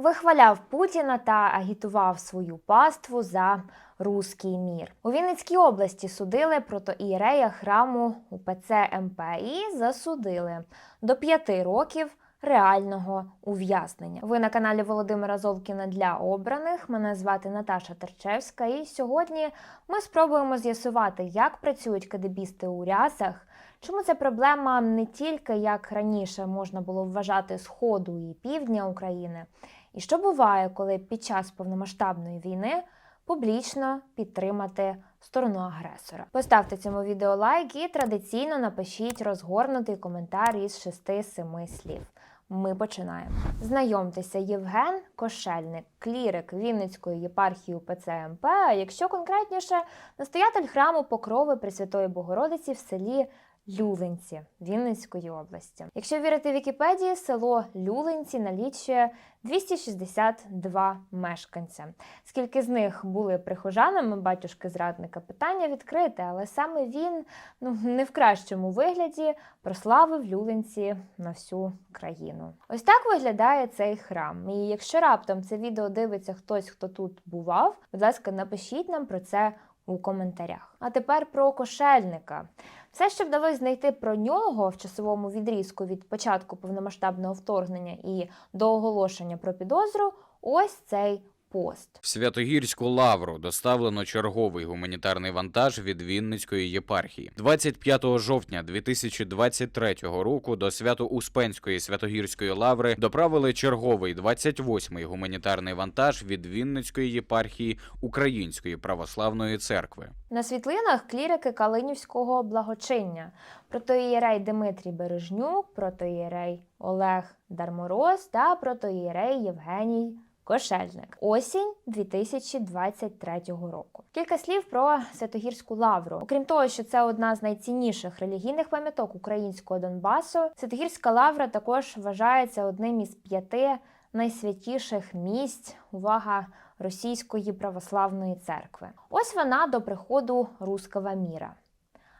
вихваляв Путіна та агітував свою паству за руський мір. У Вінницькій області судили протоієрея храму УПЦ МП і засудили до п'яти років. Реального ув'язнення. Ви на каналі Володимира Золкіна для обраних. Мене звати Наташа Терчевська, і сьогодні ми спробуємо з'ясувати, як працюють кадебісти у рясах, чому ця проблема не тільки як раніше можна було вважати сходу і півдня України, і що буває, коли під час повномасштабної війни публічно підтримати сторону агресора. Поставте цьому відео лайк і традиційно напишіть розгорнутий коментар із 6-7 слів. Ми починаємо. Знайомтеся, Євген Кошельник, клірик Вінницької єпархії УПЦ МП, а якщо конкретніше, настоятель храму Покрови Пресвятої Богородиці в селі Люлинці Вінницької області. Якщо вірити Вікіпедії, село Люлинці налічує 262 мешканця. Скільки з них були прихожанами батюшки зрадника? Питання відкрите, але саме він ну не в кращому вигляді прославив Люлинці на всю країну. Ось так виглядає цей храм. І якщо раптом це відео дивиться хтось, хто тут бував, будь ласка, напишіть нам про це у коментарях. А тепер про кошельника. Все, що вдалося знайти про нього в часовому відрізку від початку повномасштабного вторгнення і до оголошення про підозру, ось цей пост. В Святогірську лавру доставлено черговий гуманітарний вантаж від Вінницької єпархії. 25 жовтня 2023 року до Свято-Успенської Святогірської лаври доправили черговий 28-й гуманітарний вантаж від Вінницької єпархії Української православної церкви. На світлинах клірики Калинівського благочиння. Протоїєрей Дмитрій Бережнюк, протоїєрей Олег Дармороз та протоїєрей Євгеній Кошельник. Осінь 2023 року. Кілька слів про Святогірську лавру. Окрім того, що це одна з найцінніших релігійних пам'яток українського Донбасу, Святогірська лавра також вважається одним із п'яти найсвятіших місць. Увага! Російської православної церкви. Ось вона до приходу Руского міра.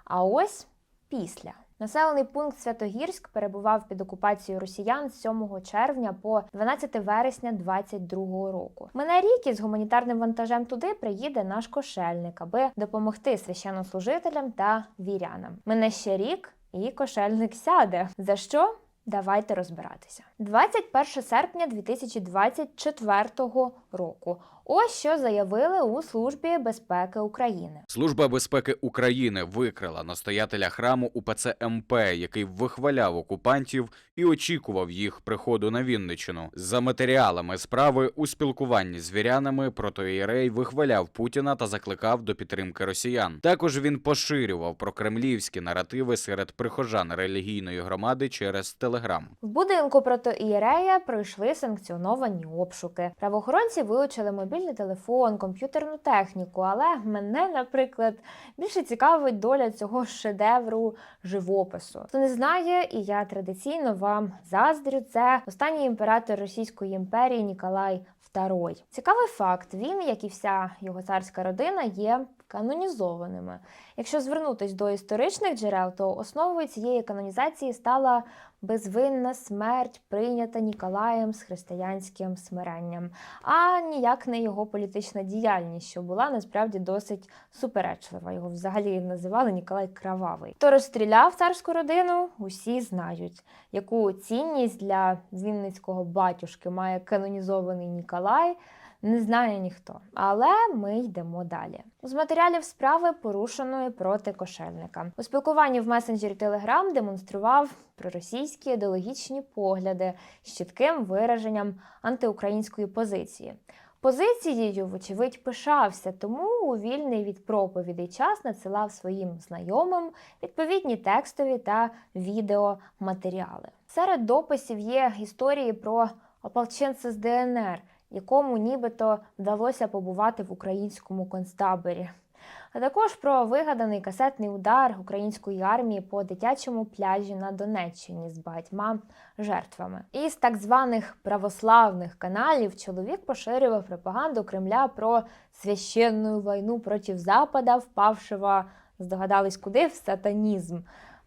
А ось після. Населений пункт Святогірськ перебував під окупацією росіян з 7 червня по 12 вересня 2022 року. Мине рік із гуманітарним вантажем туди приїде наш кошельник, аби допомогти священнослужителям та вірянам. Мине ще рік, і кошельник сяде. За що? Давайте розбиратися. 21 серпня 2024 року. Ось що заявили у Службі безпеки України. Служба безпеки України викрила настоятеля храму УПЦ МП, який вихваляв окупантів і очікував їх приходу на Вінничину. За матеріалами справи у спілкуванні з вірянами протоієрей вихваляв Путіна та закликав до підтримки росіян. Також він поширював прокремлівські наративи серед прихожан релігійної громади через телеграм. В будинку протоієрея пройшли санкціоновані обшуки. Правоохоронці вилучили мобільний телефон, комп'ютерну техніку. Але мене, наприклад, більше цікавить доля цього шедевру живопису. Хто не знає, і я традиційно вам заздрю, це останній імператор Російської імперії Ніколай II. Цікавий факт: він, як і вся його царська родина, є канонізованими. Якщо звернутись до історичних джерел, то основою цієї канонізації стала безвинна смерть, прийнята Ніколаєм з християнським смиренням, а ніяк не його політична діяльність, що була насправді досить суперечлива. Його взагалі називали Ніколай Кровавий. Хто розстріляв царську родину, усі знають, яку цінність для вінницького батюшки має канонізований Ніколай. Не знає ніхто, але ми йдемо далі. З матеріалів справи порушеної проти кошельника у спілкуванні в месенджері Telegram демонстрував проросійські ідеологічні погляди з чітким вираженням антиукраїнської позиції. Позицією, вочевидь, пишався, тому у вільний від проповідей час надсилав своїм знайомим відповідні текстові та відеоматеріали. Серед дописів є історії про ополченця з ДНР, якому нібито вдалося побувати в українському концтаборі. А також про вигаданий касетний удар української армії по дитячому пляжі на Донеччині з багатьма жертвами. Із так званих православних каналів чоловік поширював пропаганду Кремля про священну війну проти Запада, впавшого, здогадались куди, в сатанізм,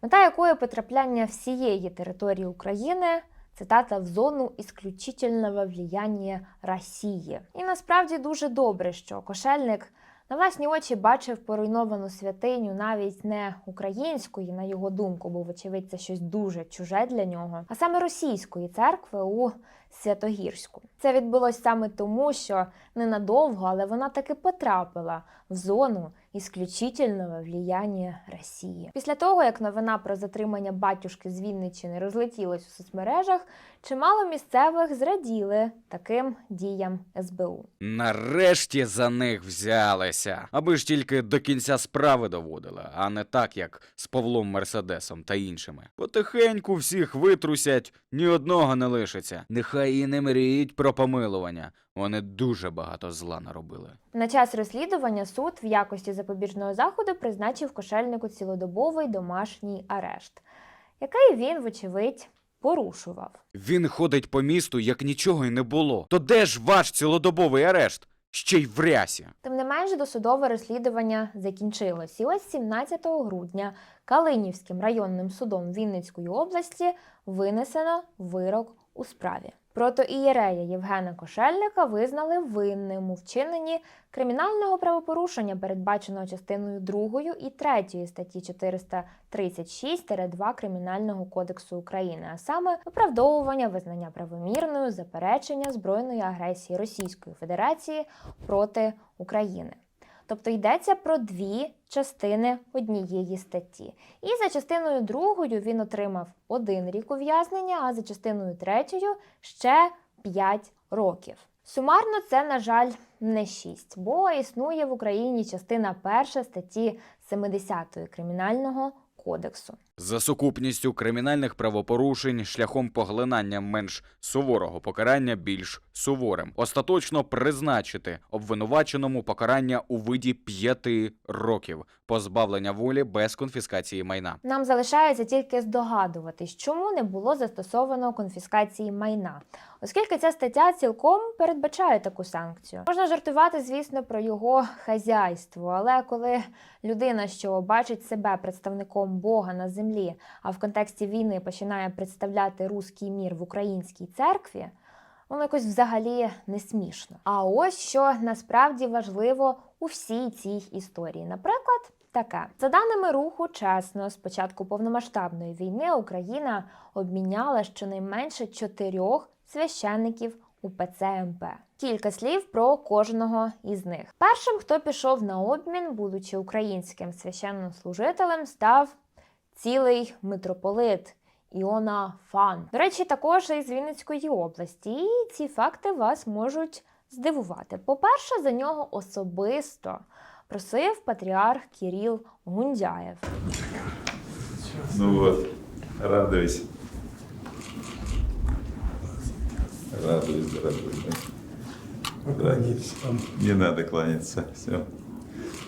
мета якої потрапляння всієї території України цитата в зону ісключительного влияння Росії. І насправді дуже добре, що кошельник на власні очі бачив поруйновану святиню навіть не української, на його думку, бо вочевидь це щось дуже чуже для нього, а саме російської церкви у Святогірську. Це відбулось саме тому, що ненадовго, але вона таки потрапила в зону ісключительного влияння Росії. Після того, як новина про затримання батюшки з Вінниччини розлетілась у соцмережах, чимало місцевих зраділи таким діям СБУ. Нарешті за них взялися, аби ж тільки до кінця справи доводили, а не так, як з Павлом Мерседесом та іншими. Потихеньку всіх витрусять, ні одного не лишиться. Нехай і не мріють про помилування. Вони дуже багато зла наробили. На час розслідування суд в якості запобіжного заходу призначив кошельнику цілодобовий домашній арешт, який він, вочевидь, порушував. Він ходить по місту, як нічого й не було. То де ж ваш цілодобовий арешт? Ще й в рясі. Тим не менш, досудове розслідування закінчилось. І ось 17 грудня Калинівським районним судом Вінницької області винесено вирок у справі. Протоієрея Євгена Кошельника визнали винним у вчиненні кримінального правопорушення, передбаченого частиною 2 і 3 статті 436-2 Кримінального кодексу України, а саме виправдовування визнання правомірною заперечення збройної агресії Російської Федерації проти України. Тобто йдеться про дві частини однієї статті. І за частиною другою він отримав один рік ув'язнення, а за частиною третьою ще 5 років. Сумарно це, на жаль, не 6, бо існує в Україні частина перша статті 70 Кримінального кодексу. За сукупністю кримінальних правопорушень шляхом поглинання менш суворого покарання більш суворим, остаточно призначити обвинуваченому покарання у виді п'яти років позбавлення волі без конфіскації майна. Нам залишається тільки здогадуватись, чому не було застосовано конфіскації майна, оскільки ця стаття цілком передбачає таку санкцію. Можна жартувати, звісно, про його хазяйство, але коли людина, що бачить себе представником Бога на землі, а в контексті війни починає представляти руський мір в українській церкві. Воно якось взагалі не смішно. А ось що насправді важливо у всій цій історії. Наприклад, таке за даними руху, чесно, з початку повномасштабної війни Україна обміняла щонайменше чотирьох священників УПЦ МП. Кілька слів про кожного із них. Першим, хто пішов на обмін, будучи українським священнослужителем, став цілий митрополит Іона Фан. До речі, також із Вінницької області. І ці факти вас можуть здивувати. По-перше, за нього особисто просив патріарх Кіріл Гундяєв. Ну вот, радуюсь. Радуюсь, радуюсь. Не надо кланяться, все.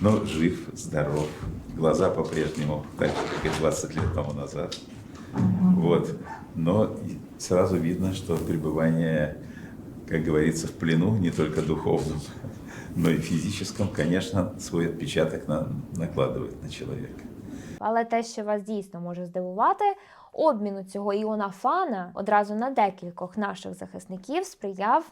Но жив, здоров. Глаза по-прежнему так же, как и 20 лет тому назад. Вот. Но сразу видно, что пребывание, как говорится, в плену, не только духовном, но и физическом, конечно, свой отпечаток на- накладывает на человека. Але те, що вас дійсно може здивувати, обміну цього Іона Фана одразу на декількох наших захисників сприяв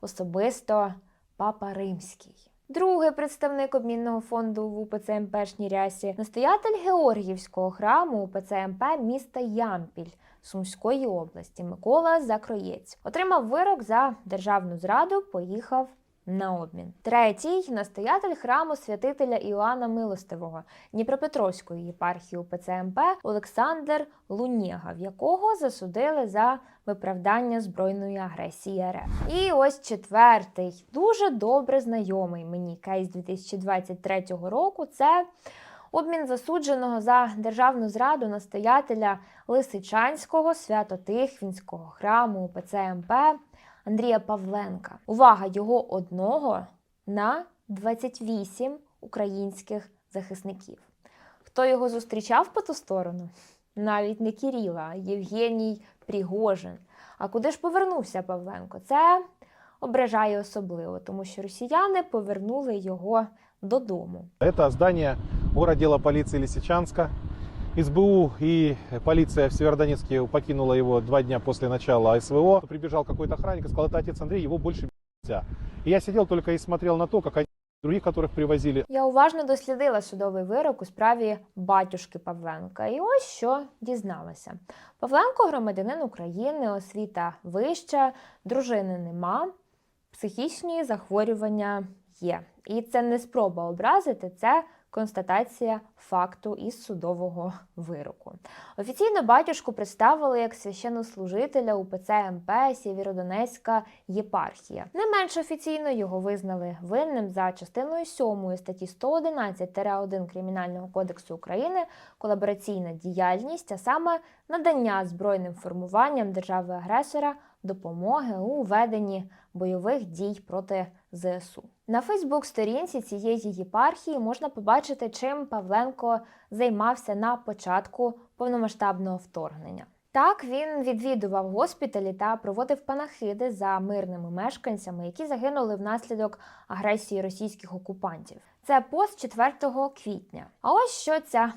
особисто Папа Римський. Другий представник обмінного фонду в УПЦ МПшній рясі настоятель Георгіївського храму УПЦ МП міста Ямпіль Сумської області Микола Закроєць. Отримав вирок за державну зраду, поїхав на обмін. Третій настоятель храму святителя Іоанна Милостивого Дніпропетровської єпархії УПЦ МП Олександр Лунєга, в якого засудили за виправдання збройної агресії РФ. І ось четвертий, дуже добре знайомий мені кейс 2023 року. Це обмін засудженого за державну зраду настоятеля Лисичанського свято-Тихвінського храму УПЦ МП Андрія Павленка. Увага його одного на 28 українських захисників. Хто його зустрічав по ту сторону? Навіть не Кіріла, Євгеній Пригожин. А куди ж повернувся Павленко? Це ображає особливо, тому що росіяни повернули його додому. Это здание городдела полиции Лисичанска. СБУ и полиция в Северодонецке покинула его два дня после начала СВО. Прибежал какой-то охранник и сказал, это отец Андрей, его больше нельзя. И я сидел только и смотрел на то, как они других, которых привозили, Я уважно дослідила судовий вирок у справі батюшки Павленка. І ось що дізналася. Павленко громадянин України, освіта вища, дружини нема, психічні захворювання є. І це не спроба образити, це констатація факту із судового вироку. Офіційно батюшку представили як священнослужителя УПЦ МП Сєвєродонецька єпархія. Не менш офіційно його визнали винним за частиною 7 статті 111-1 Кримінального кодексу України колабораційна діяльність, а саме надання збройним формуванням держави-агресора допомоги у веденні бойових дій проти ЗСУ. На Фейсбук-сторінці цієї єпархії можна побачити, чим Павленко займався на початку повномасштабного вторгнення. Так, він відвідував госпіталі та проводив панахиди за мирними мешканцями, які загинули внаслідок агресії російських окупантів. Це пост 4 квітня. А ось що ця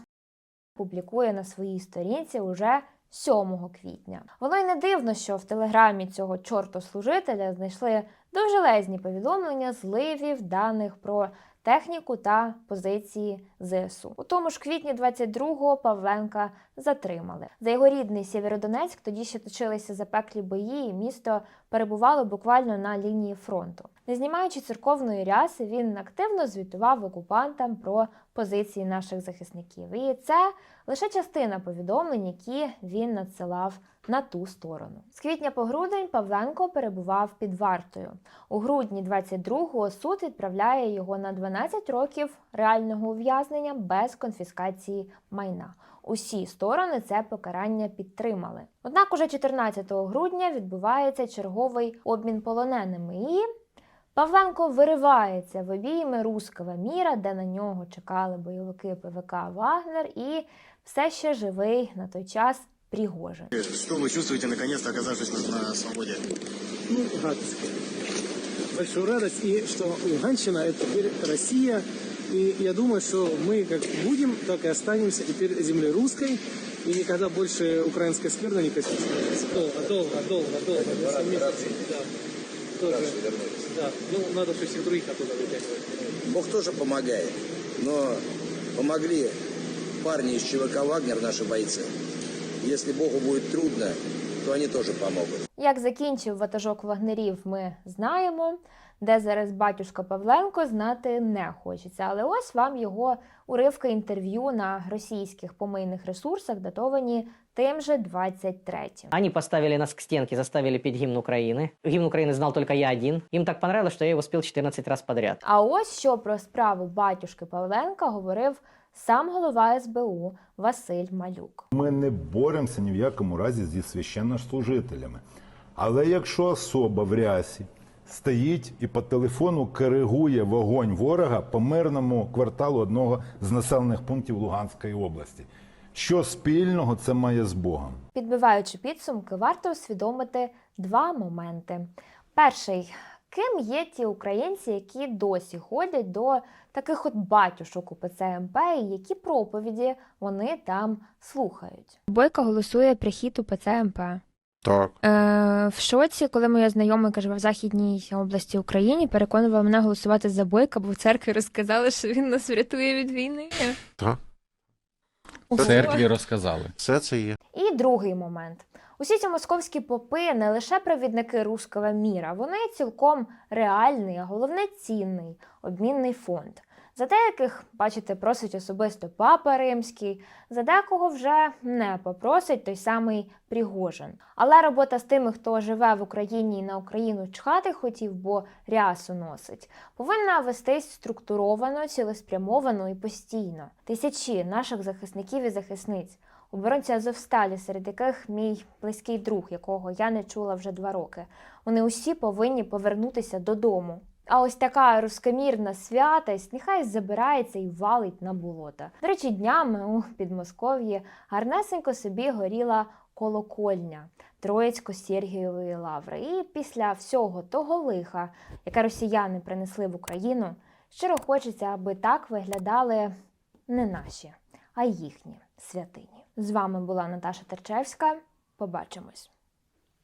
публікує на своїй сторінці уже 7 квітня. Воно й не дивно, що в телеграмі цього чортослужителя знайшли довжелезні повідомлення зливів даних про техніку та позиції ЗСУ. У тому ж квітні 22-го Павленка затримали. За його рідний Сєвєродонецьк тоді ще точилися запеклі бої, і місто перебувало буквально на лінії фронту. Не знімаючи церковної ряси, він активно звітував окупантам про позиції наших захисників. І це лише частина повідомлень, які він надсилав на ту сторону. З квітня по грудень Павленко перебував під вартою. У грудні 22-го суд відправляє його на 12 років реального ув'язнення без конфіскації майна. Усі сторони це покарання підтримали. Однак уже 14 грудня відбувається черговий обмін полоненими і Павленко виривається в обійми руского міра, де на нього чекали бойовики ПВК Вагнер і все ще живий на той час Пригожин. Что вы чувствуете, наконец-то оказавшись на, на свободе? Ну, радость. Большую радость. И что Луганщина – это теперь Россия. И я думаю, что мы как будем, так и останемся теперь землей русской. И никогда больше украинская скверна не коснется. Долго, долго, долго, долго. Несколько месяцев, да. Тоже, да. Ну, надо же всех других оттуда вытягивать. Бог тоже помогает. Но помогли парни из ЧВК «Вагнер», наши бойцы. Если Богу будет трудно, то они тоже помогут. Як закінчив ватажок вагнерів, ми знаємо. Де зараз батюшка Павленко, знати не хочеться. Але ось вам його уривки інтерв'ю на російських помийних ресурсах, датовані тим же 23-м. Они поставили нас к стенке, заставили петь гимн Украины. Гимн Украины знал только я один. Им так понравилось, что я его спел 14 раз подряд. А ось що про справу батюшки Павленка говорив сам голова СБУ Василь Малюк. Ми не боремося ні в якому разі зі священнослужителями. Але якщо особа в рясі стоїть і по телефону коригує вогонь ворога по мирному кварталу одного з населених пунктів Луганської області, що спільного це має з Богом? Підбиваючи підсумки, варто усвідомити два моменти. Перший. Ким є ті українці, які досі ходять до таких от батюшок у ПЦМП, і які проповіді вони там слухають? Бойко голосує прихід у ПЦМП. Так. Е, в шоці, коли моя знайома яка живе в Західній області України, переконувала мене голосувати за Бойка, бо в церкві розказали, що він нас врятує від війни. Так. В церкві розказали. Все це є. І другий момент. Усі ці московські попи не лише провідники руського міра, вони цілком реальний, а головне цінний обмінний фонд. За деяких, бачите, просить особисто папа римський, за декого вже не попросить той самий Пригожин. Але робота з тими, хто живе в Україні і на Україну чхати хотів, бо рясу носить, повинна вестись структуровано, цілеспрямовано і постійно. Тисячі наших захисників і захисниць оборонці Азовсталі, серед яких мій близький друг, якого я не чула вже два роки. Вони усі повинні повернутися додому. А ось така рускомірна святость нехай забирається і валить на болота. До речі, днями у Підмосков'ї гарнесенько собі горіла колокольня Троїцько-Сергієвої лаври. І після всього того лиха, яке росіяни принесли в Україну, щиро хочеться, аби так виглядали не наші, а їхні святині. З вами була Наташа Терчевська. Побачимось.